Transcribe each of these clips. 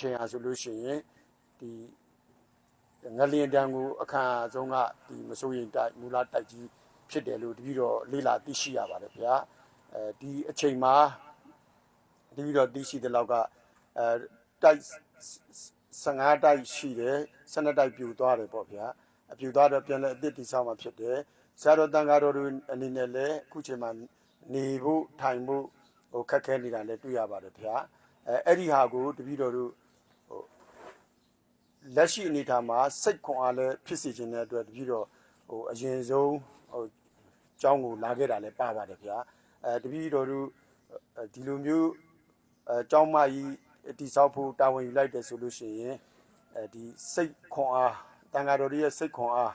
ချိန်အားဆိုလို့ရှိရင်ဒီငလျင်တန်းကိုအခမ်းအဆုံးကဒီမစိုးရင်တိုက်မူလတိုက်ကြီးဖြစ်တယ်လို့တပည့်တော်လေးလာသိရှိရပါတယ်ဗျာအဲဒီအချိန်မှာတပည့်တော်သိရှိတဲ့လောက်ကအဲတိုက်15တိုက်ရှိတယ်12တိုက်ပြူသွားတယ်ပေါ့ဗျာအပြူသွားတော့ပြန်လဲအစ်စ်တိဆောက်မှဖြစ်တယ်ဆရာတော်တန်ဃာတော်တို့အနေနဲ့လည်းအခုချိန်မှာနေဖို့ထိုင်ဖို့ဟိုခက်ခဲနေတာလည်းတွေ့ရပါတယ်ဗျာအဲအဲ့ဒီဟာကိုတပည့်တော်တို့ လက်ရှိအနေအထားမှာစိတ်ခွန်အားလည်းဖြစ်စေခြင်းတဲ့အတွက်တပြီးတော့ဟိုအရင်ဆုံးဟိုကျောင်းကိုလာခဲ့တာလည်းပါပါတယ်ဗျာအဲတပြီးတော်တို့အဲဒီလိုမျိုးအဲကျောင်းမကြီးတိဆောက်ဖို့တာဝန်ယူလိုက်တယ်ဆိုလို့ရှိရင်အဲဒီစိတ်ခွန်အားတန်ဃာတော်တွေရဲ့စိတ်ခွန်အား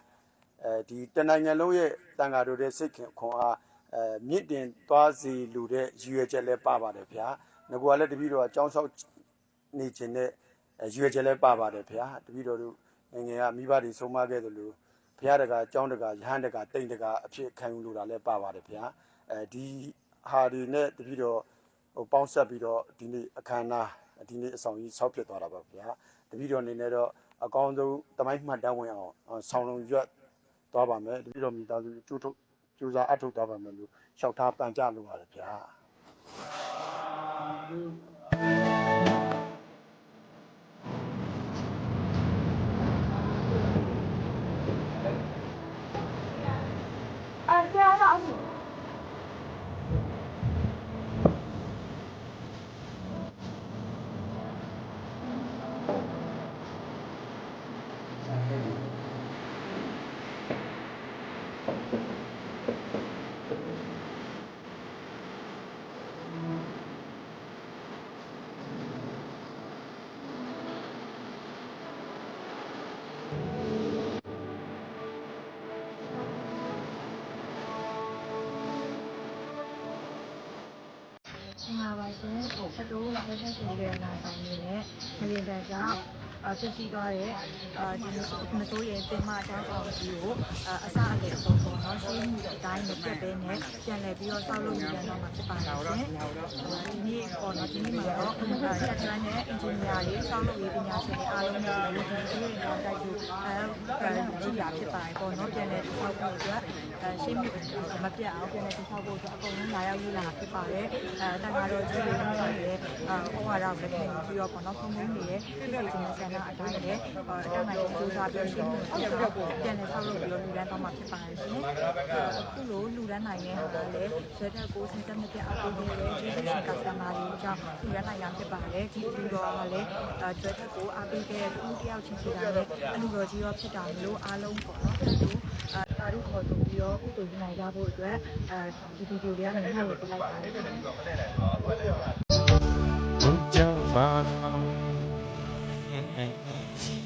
အဲဒီတနိုင်ငံလုံးရဲ့တန်ဃာတော်တွေစိတ်ခွန်အားအဲမြင့်တင်သွားစီလူတဲ့ရည်ရွယ်ချက်လည်းပါပါတယ်ဗျာငကွာလည်းတပြီးတော့ကျောင်းဆောက်နေခြင်းနဲ့အဲ ရွယ်ချက်လဲပါပါတယ်ဗျာတပည့်တော်တို့ငယ်ငယ်ကမိဘတွေဆုံးမခဲ့သလိုဘုရားတကာအကြောင်းတကာယဟန်တကာတိန်တကာအဖြစ်ခံယူလိုတာလဲပါပါတယ်ဗျာအဲဒီဟာဒီနဲ့တပည့်တော်ဟိုပေါင်းဆက်ပြီးတော့ဒီနေ့အခမ်းအနားဒီနေ့အဆောင်ကြီးဆောက်ဖြစ်သွားတာပါဗျာတပည့်တော်အနေနဲ့တော့အကောင်းဆုံးတမိုင်းမှတ်တမ်းဝင်အောင်အောင်ဆောင်းလုံးရွတ်သွားပါမယ်တပည့်တော်မိသားစုကျိုးထုတ်ကျိုးစားအထုတ်သွားပါမယ်လို့လျှောက်ထားပန်ကြလိုပါတယ်ဗျာ င်ပါပါရှင်။ချက်တို့လက်ချက်ရှင်တွေလာဆောင်နေနဲ့ငလျင်တန်ကြောင့်အ ဖြစ်စီသွားတဲ့အာဒီမစိုးရဲ့တင်မအကြောင်းဆောင်ကြီးကိုအစအလယ်ဆုံးပေါ့နော်ရှင်းမှုအတိုင်းမပြတ်ဘဲနဲ့ပြန်လည်ပြီးတော့စောက်လုပ်နေတယ်တော့မှာဖြစ်ပါတယ်ရှင်။ဒီနေ့ပေါ့နော်ဒီနေ့မှာတော့ချက်တန်းနဲ့အင်ဂျင်နီယာတွေစောက်လုပ်ရေးပညာရှင်တွေအားလုံးနဲ့ဒီလိုမျိုးတော့တိုက်ကြည့်အဲကြည့်ရဖြစ်ပါတယ်ပေါ့နော်ပြန်လည်စောက်ဖို့အတွက်အဲရှင်းမှုမပြတ်အောင်ပြန်လည်စောက်ဖို့အတွက်အကုန်လုံးလာရောက်ရေးလာဖြစ်ပါတယ်အဲတန်ခါတော့ကြည့်ရနေတယ်အဲဩဝါဒကိုလည်းခံပြီးတော့ပေါ့နော်ခုံခုံနေရဲ့ပြည်ပြည်ချင်းဆန္ဒအတိုင်းနဲ့အတန်းနိုင်စူးစမ်းပြီးရှင်းမှုဖြစ်တော့ပြန်လည်ဆောက်လုပ်ပြီးတော့လူရန်တော့မှာဖြစ်ပါတယ်ရှင်အခုလိုလူရန်နိုင်တဲ့ဟာလည်းဆွဲတက်ကိုစဉ်ဆက်မပြတ်အကူနေတဲ့ကျေးဇူးရှင်ကစတမာတွေကြောင့်လူရန်နိုင်ရဖြစ်ပါတယ်ဒီလူတော်ကလည်းဆွဲတက်ကိုအားပေးခဲ့တဲ့ဦးတယောက်ချင်းစီတာလည်းအလူတော်ကြီးရောဖြစ်တာလို့အားလုံးပေါ့နော်သူအဲတာရုခေါ်ဆိုပြီးတော့ကုသိုလ်ယူနိုင်ကြဖို့အတွက်အဲဒီဗီဒီယိုလေးကနေနှုတ်ပြလိုက်ပါတယ်ဘုရားဘာ 哎哎。